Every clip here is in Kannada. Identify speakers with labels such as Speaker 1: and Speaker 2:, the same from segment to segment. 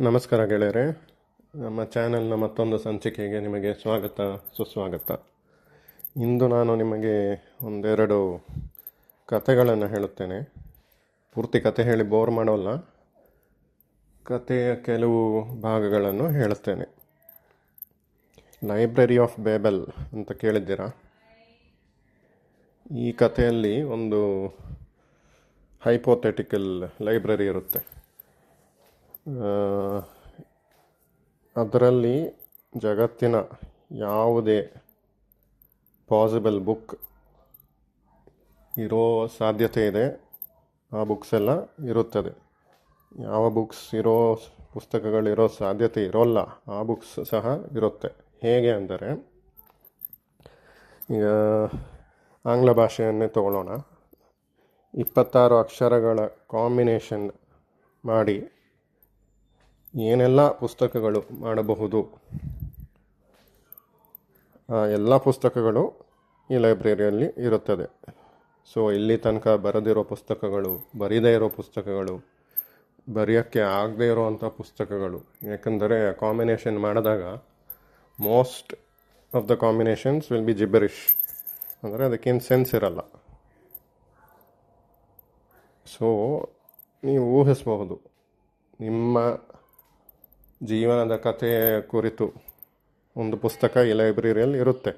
Speaker 1: ನಮಸ್ಕಾರ ಗೆಳೆಯರೆ. ನಮ್ಮ ಚಾನೆಲ್ನ ಮತ್ತೊಂದು ಸಂಚಿಕೆಗೆ ನಿಮಗೆ ಸ್ವಾಗತ, ಸುಸ್ವಾಗತ. ಇಂದು ನಾನು ನಿಮಗೆ ಒಂದೆರಡು ಕಥೆಗಳನ್ನು ಹೇಳುತ್ತೇನೆ. ಪೂರ್ತಿ ಕತೆ ಹೇಳಿ ಬೋರ್ ಮಾಡೋಲ್ಲ. ಕಥೆಯ ಕೆಲವು ಭಾಗಗಳನ್ನು ಹೇಳುತ್ತೇನೆ. ಲೈಬ್ರರಿ ಆಫ್ ಬೇಬಲ್ ಅಂತ ಕೇಳಿದ್ದೀರಾ? ಈ ಕಥೆಯಲ್ಲಿ ಒಂದು ಹೈಪೋಥೆಟಿಕಲ್ ಲೈಬ್ರರಿ ಇರುತ್ತೆ. ಅದರಲ್ಲಿ ಜಗತ್ತಿನ ಯಾವುದೇ ಪಾಸಿಬಲ್ ಬುಕ್ ಇರೋ ಸಾಧ್ಯತೆ ಇದೆ, ಆ ಬುಕ್ಸ್ ಎಲ್ಲ ಇರುತ್ತದೆ. ಯಾವ ಬುಕ್ಸ್ ಇರೋ ಪುಸ್ತಕಗಳಿರೋ ಸಾಧ್ಯತೆ ಇರೋಲ್ಲ, ಆ ಬುಕ್ಸ್ ಸಹ ಇರುತ್ತೆ. ಹೇಗೆ ಅಂದರೆ, ಈಗ ಆಂಗ್ಲ ಭಾಷೆಯನ್ನೇ ತಗೊಳ್ಳೋಣ ಇಪ್ಪತ್ತಾರು ಅಕ್ಷರಗಳ ಕಾಂಬಿನೇಷನ್ ಮಾಡಿ ಏನೆಲ್ಲ ಪುಸ್ತಕಗಳು ಮಾಡಬಹುದು? ಎಲ್ಲ ಪುಸ್ತಕಗಳು ಈ ಲೈಬ್ರರಿಯಲ್ಲಿ ಇರುತ್ತದೆ. ಸೊ ಇಲ್ಲಿ ತನಕ ಬರೆದಿರೋ ಪುಸ್ತಕಗಳು, ಬರೀದೇ ಇರೋ ಪುಸ್ತಕಗಳು, ಬರೆಯೋಕ್ಕೆ ಆಗದೇ ಇರೋವಂಥ ಪುಸ್ತಕಗಳು. ಯಾಕಂದರೆ ಕಾಂಬಿನೇಷನ್ ಮಾಡಿದಾಗ most of the combinations will be gibberish ಅಂದರೆ ಅದಕ್ಕೇನು ಸೆನ್ಸ್ ಇರಲ್ಲ. ಸೊ ನೀವು ಊಹಿಸಬಹುದು. ನಿಮ್ಮ ಜೀವನದ ಕಥೆಯ ಕುರಿತು ಒಂದು ಪುಸ್ತಕ ಈ ಲೈಬ್ರರಿಯಲ್ಲಿ ಇರುತ್ತೆ.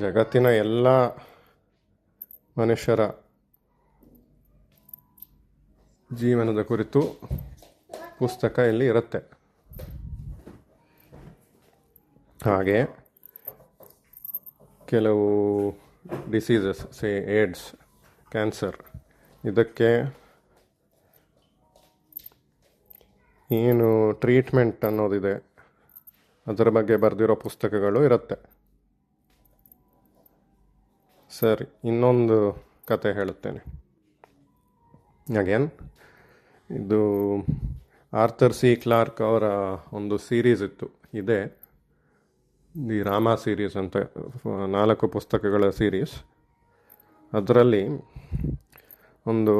Speaker 1: ಜಗತ್ತಿನ ಎಲ್ಲ ಮನುಷ್ಯರ ಜೀವನದ ಕುರಿತು ಪುಸ್ತಕ ಇಲ್ಲಿ ಇರುತ್ತೆ. ಹಾಗೆ ಕೆಲವು ಡಿಸೀಸಸ್ ಸೇ ಏಡ್ಸ್ ಕ್ಯಾನ್ಸರ್ ಇದಕ್ಕೆ ಏನು ಟ್ರೀಟ್ಮೆಂಟ್ ಅನ್ನೋದಿದೆ, ಅದರ ಬಗ್ಗೆ ಬರೆದಿರೋ ಪುಸ್ತಕಗಳು ಇರುತ್ತೆ. ಸರಿ, ಇನ್ನೊಂದು ಕತೆ ಹೇಳುತ್ತೇನೆ. ಅಗೇನ್ ಇದು ಆರ್ಥರ್ ಸಿ ಕ್ಲಾರ್ಕ್ ಅವರ ಒಂದು ಸೀರೀಸ್ ಇತ್ತು. ಇದೆ. ದಿ ರಾಮ ಸೀರೀಸ್ ಅಂತ, ನಾಲ್ಕು ಪುಸ್ತಕಗಳ ಸೀರೀಸ್ ಅದರಲ್ಲಿ ಒಂದು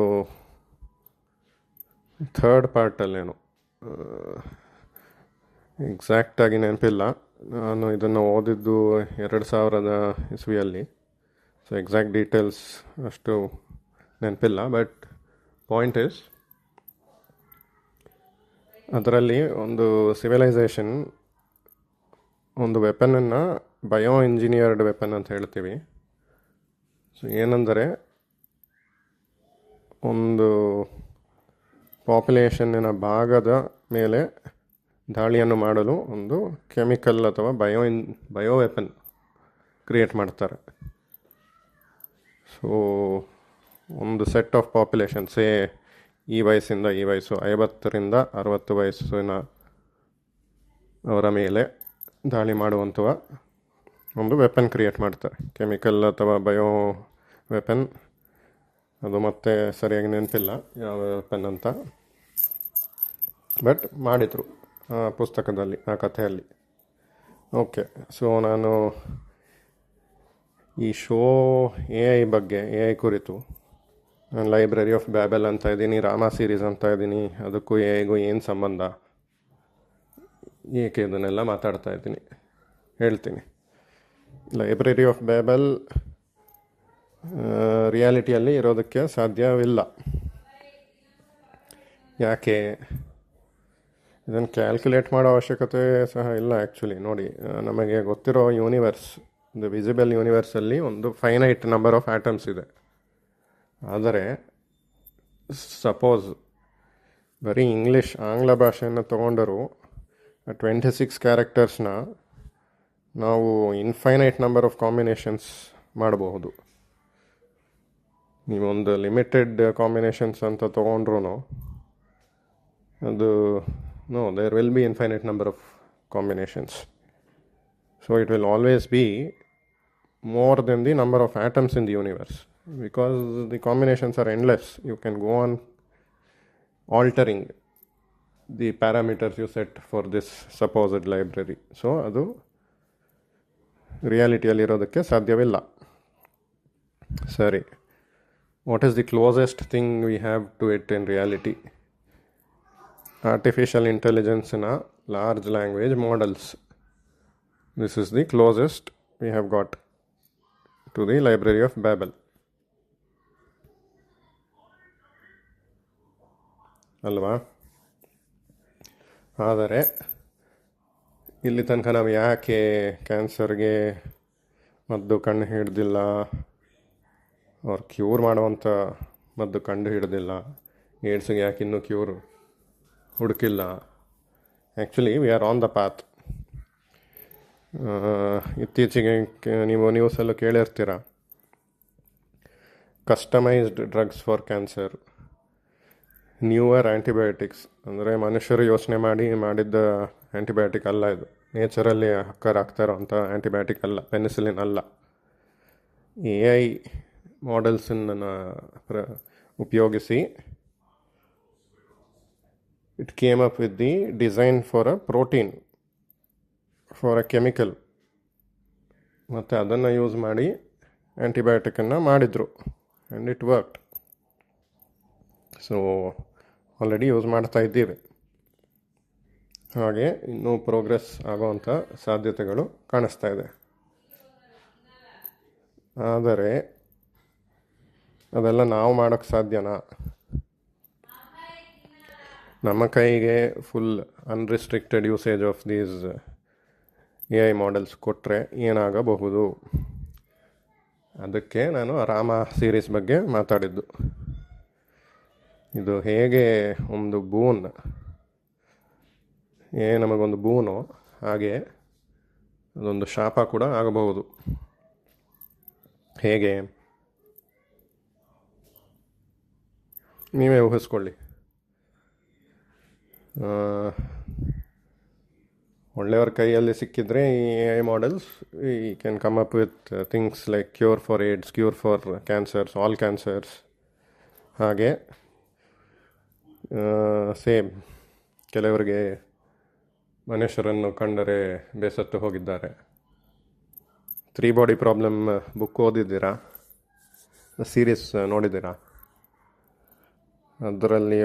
Speaker 1: ಥರ್ಡ್ ಪಾರ್ಟಲ್ಲೇನು ಎಕ್ಸಾಕ್ಟಾಗಿ ನೆನಪಿಲ್ಲ. ನಾನು ಇದನ್ನು ಓದಿದ್ದು ಎರಡು ಸಾವಿರದ ಇಸ್ವಿಯಲ್ಲಿ. ಸೊ ಎಕ್ಸಾಕ್ಟ್ ಡೀಟೇಲ್ಸ್ ಅಷ್ಟು ನೆನಪಿಲ್ಲ ಬಟ್ ಪಾಯಿಂಟ್ ಇಸ್ ಅದರಲ್ಲಿ ಒಂದು ಸಿವಿಲೈಸೇಷನ್ ಒಂದು ವೆಪನನ್ನು ಬಯೋ ಇಂಜಿನಿಯರ್ಡ್ ವೆಪನ್ ಅಂತ ಹೇಳ್ತೀವಿ. ಸೊ ಏನಂದರೆ, ಒಂದು ಪಾಪ್ಯುಲೇಷನ್ನಿನ ಭಾಗದ ಮೇಲೆ ದಾಳಿಯನ್ನು ಮಾಡಲು ಒಂದು ಕೆಮಿಕಲ್ ಅಥವಾ bio in bio weapon create ಮಾಡ್ತಾರೆ. ಸೊ ಒಂದು ಸೆಟ್ ಆಫ್ ಪಾಪ್ಯುಲೇಷನ್ ಸೇ ಈ ವಯಸ್ಸಿಂದ ಈ ವಯಸ್ಸು, ಐವತ್ತರಿಂದ ಅರವತ್ತು ವಯಸ್ಸಿನ ಅವರ ಮೇಲೆ ದಾಳಿ ಮಾಡುವಂಥ ಒಂದು ವೆಪನ್ ಕ್ರಿಯೇಟ್ ಮಾಡ್ತಾರೆ. ಕೆಮಿಕಲ್ ಅಥವಾ ಬಯೋ ವೆಪನ್ ಅದು ಮತ್ತೆ ಸರಿಯಾಗಿ ನೆನಪಿಲ್ಲ, ಯಾವ ಪೆನ್ ಅಂತ. ಬಟ್ ಮಾಡಿದರು, ಆ, ಪುಸ್ತಕದಲ್ಲಿ, ಆ ಕಥೆಯಲ್ಲಿ. ಓಕೆ ಸೊ ನಾನು ಈ ಶೋ ಎ ಐ ಬಗ್ಗೆ ಎ ಐ ಕುರಿತು, ನಾನು ಲೈಬ್ರರಿ ಆಫ್ ಬ್ಯಾಬೆಲ್ ಅಂತ ಇದ್ದೀನಿ ರಾಮ ಸೀರೀಸ್ ಅಂತ ಇದ್ದೀನಿ, ಅದಕ್ಕೂ ಎ ಐಗೂ ಏನು ಸಂಬಂಧ? ಏಕೆ ಇದನ್ನೆಲ್ಲ ಮಾತಾಡ್ತಾ ಇದ್ದೀನಿ? ಹೇಳ್ತೀನಿ. ಲೈಬ್ರರಿ ಆಫ್ ಬ್ಯಾಬೆಲ್ ರಿಯಾಲಿಟಿಯಲ್ಲಿ ಇರೋದಕ್ಕೆ ಸಾಧ್ಯವಿಲ್ಲ. ಯಾಕೆ? ಇದನ್ನು ಕ್ಯಾಲ್ಕುಲೇಟ್ ಮಾಡೋ ಅವಶ್ಯಕತೆ ಸಹ ಇಲ್ಲ ಆ್ಯಕ್ಚುಲಿ ನೋಡಿ ನಮಗೆ ಗೊತ್ತಿರೋ ಯೂನಿವರ್ಸ್ ದ ವಿಸಿಬಲ್ ಯೂನಿವರ್ಸಲ್ಲಿ ಒಂದು ಫೈನೈಟ್ ನಂಬರ್ ಆಫ್ ಆ್ಯಟಮ್ಸ್ ಇದೆ. ಆದರೆ ಸಪೋಸ್ ಬರೀ ಇಂಗ್ಲೀಷ್ ಆಂಗ್ಲ ಭಾಷೆಯನ್ನು ತೊಗೊಂಡರೂ ಟ್ವೆಂಟಿ ಸಿಕ್ಸ್ ಕ್ಯಾರೆಕ್ಟರ್ಸ್ನ ನಾವು ಇನ್ಫೈನೈಟ್ ನಂಬರ್ ಆಫ್ ಕಾಂಬಿನೇಷನ್ಸ್ ಮಾಡಬಹುದು. ನೀವೊಂದು ಲಿಮಿಟೆಡ್ ಕಾಂಬಿನೇಷನ್ಸ್ ಅಂತ ತೊಗೊಂಡ್ರು ಅದು no there will be infinite number of combinations so it will always be more than the number of atoms in the universe because the combinations are endless you can go on altering the parameters you set for this supposed library so ಅದು ರಿಯಾಲಿಟಿಯಲ್ಲಿರೋದಕ್ಕೆ ಸಾಧ್ಯವಿಲ್ಲ. ಸರಿ. What is the closest thing we have to it in reality? artificial intelligence in a large language models. This is the closest we have got to the Library of Babel. ಅಲ್ವಾ ಆದರೆ ಇಲ್ಲಿ ತನಕ ನಾವು ಯಾಕೆ ಕ್ಯಾನ್ಸರ್ಗೆ ಮದ್ದು ಕಣ್ಣು ಹಿಡ್ದಿಲ್ಲ ಅವ್ರು ಕ್ಯೂರ್ ಮಾಡುವಂಥ ಮದ್ದು ಕಂಡು ಹಿಡಿದಿಲ್ಲ. ಏಡ್ಸಿಗೆ ಯಾಕೆ ಇನ್ನೂ cure ಹುಡುಕಿಲ್ಲ. Actually we are on the path ಇತ್ತೀಚೆಗೆ ನೀವು ನ್ಯೂಸಲ್ಲೂ ಕೇಳಿರ್ತೀರ. Customised drugs for cancer newer antibiotics ಅಂದರೆ ಮನುಷ್ಯರು ಯೋಚನೆ ಮಾಡಿ ಮಾಡಿದ್ದ ಆ್ಯಂಟಿಬಯೋಟಿಕ್ ಅಲ್ಲ ಇದು. ನೇಚರಲ್ಲಿ ಹಕ್ಕರ್ ಆಗ್ತಾರೋ ಅಂಥ ಆ್ಯಂಟಿಬಯೋಟಿಕ್ ಅಲ್ಲ ಪೆನಿಸಿಲಿನ್ ಅಲ್ಲ. ಎ ಐ ಮಾಡೆಲ್ಸನ್ನು ಪ್ರ, ಉಪಯೋಗಿಸಿ. It came up with the design for a protein for a chemical ಮತ್ತು ಅದನ್ನು ಯೂಸ್ ಮಾಡಿ ಆ್ಯಂಟಿಬಯೋಟಿಕನ್ನು ಮಾಡಿದರು. And it worked so already use ಮಾಡ್ತಾ ಇದ್ದೀವಿ. ಹಾಗೆ ಇನ್ನೂ ಪ್ರೋಗ್ರೆಸ್ ಆಗುವಂಥ ಸಾಧ್ಯತೆಗಳು ಕಾಣಿಸ್ತಾ ಇದೆ. ಆದರೆ ಅದೆಲ್ಲ ನಾವು ಮಾಡೋಕ್ಕೆ ಸಾಧ್ಯನಾ? ನಮ್ಮ ಕೈಗೆ full unrestricted usage of these A I models ಕೊಟ್ಟರೆ ಏನಾಗಬಹುದು? ಅದಕ್ಕೆ ನಾನು ರಾಮ ಸೀರೀಸ್ ಬಗ್ಗೆ ಮಾತಾಡಿದ್ದು. ಇದು ಹೇಗೆ ಒಂದು ಬೂನ್ ಏ, ನಮಗೊಂದು ಬೂನು ಹಾಗೆ ಅದೊಂದು ಶಾಪ ಕೂಡ ಆಗಬಹುದು. ಹೇಗೆ? ನೀವೇ ಊಹಿಸ್ಕೊಳ್ಳಿ. ಒಳ್ಳೆಯವ್ರ ಕೈಯಲ್ಲಿ ಸಿಕ್ಕಿದ್ರೆ ಈ ಎ ಐ ಮಾಡೆಲ್ಸ್ ಈ can come up with things like cure for AIDS cure for cancers all cancers ಹಾಗೆ ಸೇಮ್ ಕೆಲವರಿಗೆ ಮನುಷ್ಯರನ್ನು ಕಂಡರೆ ಬೇಸತ್ತು ಹೋಗಿದ್ದಾರೆ. ತ್ರೀ ಬಾಡಿ ಪ್ರಾಬ್ಲಮ್ ಬುಕ್ ಓದಿದ್ದೀರಾ? ಸೀರೀಸ್ ನೋಡಿದ್ದೀರಾ? ಅದರಲ್ಲಿ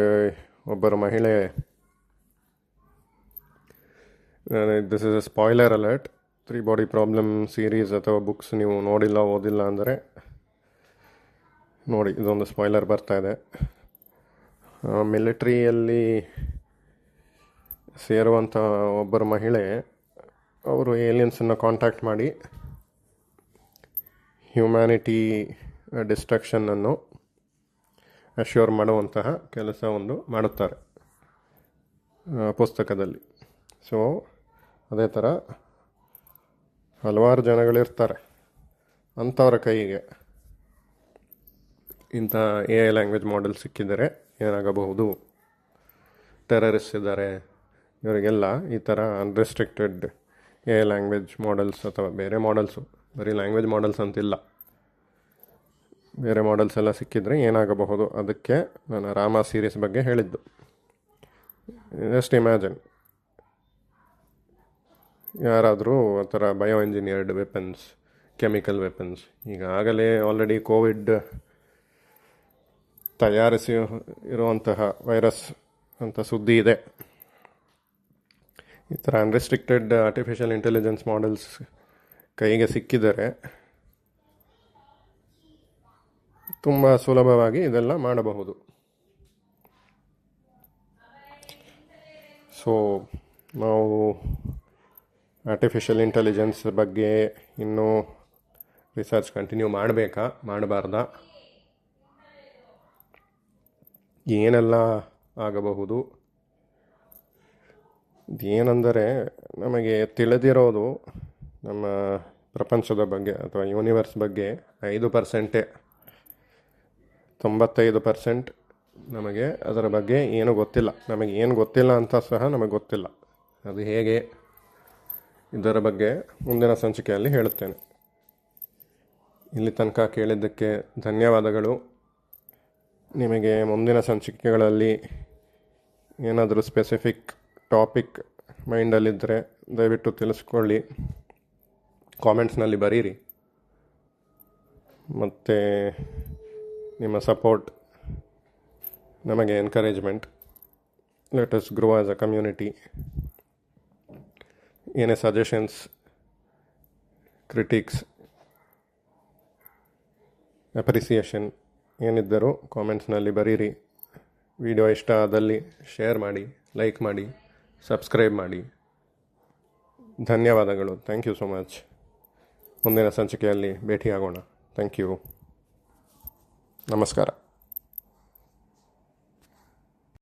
Speaker 1: ಒಬ್ಬರು ಮಹಿಳೆ. This is a spoiler alert three body problem series ಅಥವಾ ಬುಕ್ಸ್ ನೀವು ನೋಡಿಲ್ಲ, ಓದಿಲ್ಲ ಅಂದರೆ ನೋಡಿ, ಇದೊಂದು ಸ್ಪಾಯ್ಲರ್ ಬರ್ತಾ ಇದೆ. ಮಿಲಿಟ್ರಿಯಲ್ಲಿ ಸೇರುವಂಥ ಒಬ್ಬರು ಮಹಿಳೆ, ಅವರು ಏಲಿಯನ್ಸನ್ನು ಕಾಂಟ್ಯಾಕ್ಟ್ ಮಾಡಿ ಹ್ಯುಮ್ಯಾನಿಟಿ ಡಿಸ್ಟ್ರಕ್ಷನನ್ನು ಅಶ್ಯೂರ್ ಮಾಡುವಂತಹ ಕೆಲಸ ಒಂದು ಮಾಡುತ್ತಾರೆ ಪುಸ್ತಕದಲ್ಲಿ. ಸೊ ಅದೇ ಥರ ಹಲವಾರು ಜನಗಳಿರ್ತಾರೆ ಅಂಥವ್ರ ಕೈಗೆ ಇಂಥ ಎ ಐ ಲ್ಯಾಂಗ್ವೇಜ್ ಮಾಡೆಲ್ ಸಿಕ್ಕಿದರೆ ಏನಾಗಬಹುದು? ಟೆರರಿಸ್ಟ್ ಇದ್ದಾರೆ, ಇವರಿಗೆಲ್ಲ ಈ ಥರ ಅನ್ರೆಸ್ಟ್ರಿಕ್ಟೆಡ್ ಎ ಲ್ಯಾಂಗ್ವೇಜ್ ಮಾಡೆಲ್ಸ್ ಅಥವಾ ಬೇರೆ ಮಾಡೆಲ್ಸು ಬರೀ ಲ್ಯಾಂಗ್ವೇಜ್ ಮಾಡೆಲ್ಸ್ ಅಂತಿಲ್ಲ. ಬೇರೆ ಮಾಡೆಲ್ಸ್ ಎಲ್ಲ ಸಿಕ್ಕಿದರೆ ಏನಾಗಬಹುದು? ಅದಕ್ಕೆ ನಾನು ರಾಮ ಸೀರೀಸ್ ಬಗ್ಗೆ ಹೇಳಿದ್ದು. ಜಸ್ಟ್ ಇಮ್ಯಾಜಿನ್ ಯಾರಾದರೂ ಆ ಥರ bio engineered weapons chemical weapons ಈಗಾಗಲೇ ಆಲ್ರೆಡಿ ಕೋವಿಡ್ ತಯಾರಿಸಿ ಇರುವಂತಹ ವೈರಸ್ ಅಂತ ಸುದ್ದಿ ಇದೆ. ಈ ಥರ ಅನ್ರೆಸ್ಟ್ರಿಕ್ಟೆಡ್ ಆರ್ಟಿಫಿಷಿಯಲ್ ಇಂಟೆಲಿಜೆನ್ಸ್ ಮಾಡೆಲ್ಸ್ ಕೈಗೆ ಸಿಕ್ಕಿದರೆ ತುಂಬ ಸುಲಭವಾಗಿ ಇದೆಲ್ಲ ಮಾಡಬಹುದು. ಸೊ ನಾವು ಆರ್ಟಿಫಿಷಿಯಲ್ ಇಂಟೆಲಿಜೆನ್ಸ್ ಬಗ್ಗೆ ಇನ್ನೂ ರಿಸರ್ಚ್ ಕಂಟಿನ್ಯೂ ಮಾಡಬೇಕಾ? ಮಾಡಬಾರ್ದ? ಏನೆಲ್ಲ ಆಗಬಹುದು? ಏನಂದರೆ ನಮಗೆ ತಿಳಿದಿರೋದು ನಮ್ಮ ಪ್ರಪಂಚದ ಬಗ್ಗೆ ಅಥವಾ ಯೂನಿವರ್ಸ್ ಬಗ್ಗೆ ಐದು ಪರ್ಸೆಂಟೇ ತೊಂಬತ್ತೈದು ಪರ್ಸೆಂಟ್ ನಮಗೆ ಅದರ ಬಗ್ಗೆ ಏನೂ ಗೊತ್ತಿಲ್ಲ. ನಮಗೆ ಏನು ಗೊತ್ತಿಲ್ಲ ಅಂತ ಸಹ ನಮಗೆ ಗೊತ್ತಿಲ್ಲ. ಅದು ಹೇಗೆ? ಇದರ ಬಗ್ಗೆ ಮುಂದಿನ ಸಂಚಿಕೆಯಲ್ಲಿ ಹೇಳುತ್ತೇನೆ. ಇಲ್ಲಿ ತನಕ ಕೇಳಿದ್ದಕ್ಕೆ ಧನ್ಯವಾದಗಳು. ನಿಮಗೆ ಮುಂದಿನ ಸಂಚಿಕೆಗಳಲ್ಲಿ ಏನಾದರೂ ಸ್ಪೆಸಿಫಿಕ್ ಟಾಪಿಕ್ ಮೈಂಡಲ್ಲಿದ್ದರೆ ದಯವಿಟ್ಟು ತಿಳಿಸ್ಕೊಳ್ಳಿ. ಕಾಮೆಂಟ್ಸ್ನಲ್ಲಿ ಬರೀರಿ. ಮತ್ತು ನಿಮ್ಮ ಸಪೋರ್ಟ್ ನಮಗೆ encouragement let us grow as a community ಏನೇ ಸಜೆಷನ್ಸ್ ಕ್ರಿಟಿಕ್ಸ್ ಅಪ್ರಿಸಿಯೇಷನ್ ಏನಿದ್ದರೂ ಕಾಮೆಂಟ್ಸ್ನಲ್ಲಿ ಬರೀರಿ. ವಿಡಿಯೋ ಇಷ್ಟ ಆದಲ್ಲಿ ಶೇರ್ ಮಾಡಿ ಲೈಕ್ ಮಾಡಿ ಸಬ್ಸ್ಕ್ರೈಬ್ ಮಾಡಿ. ಧನ್ಯವಾದಗಳು. ಥ್ಯಾಂಕ್ ಯು ಸೊ ಮಚ್ ಮುಂದಿನ ಸಂಚಿಕೆಯಲ್ಲಿ ಭೇಟಿಯಾಗೋಣ. ಥ್ಯಾಂಕ್ ಯು ನಮಸ್ಕಾರ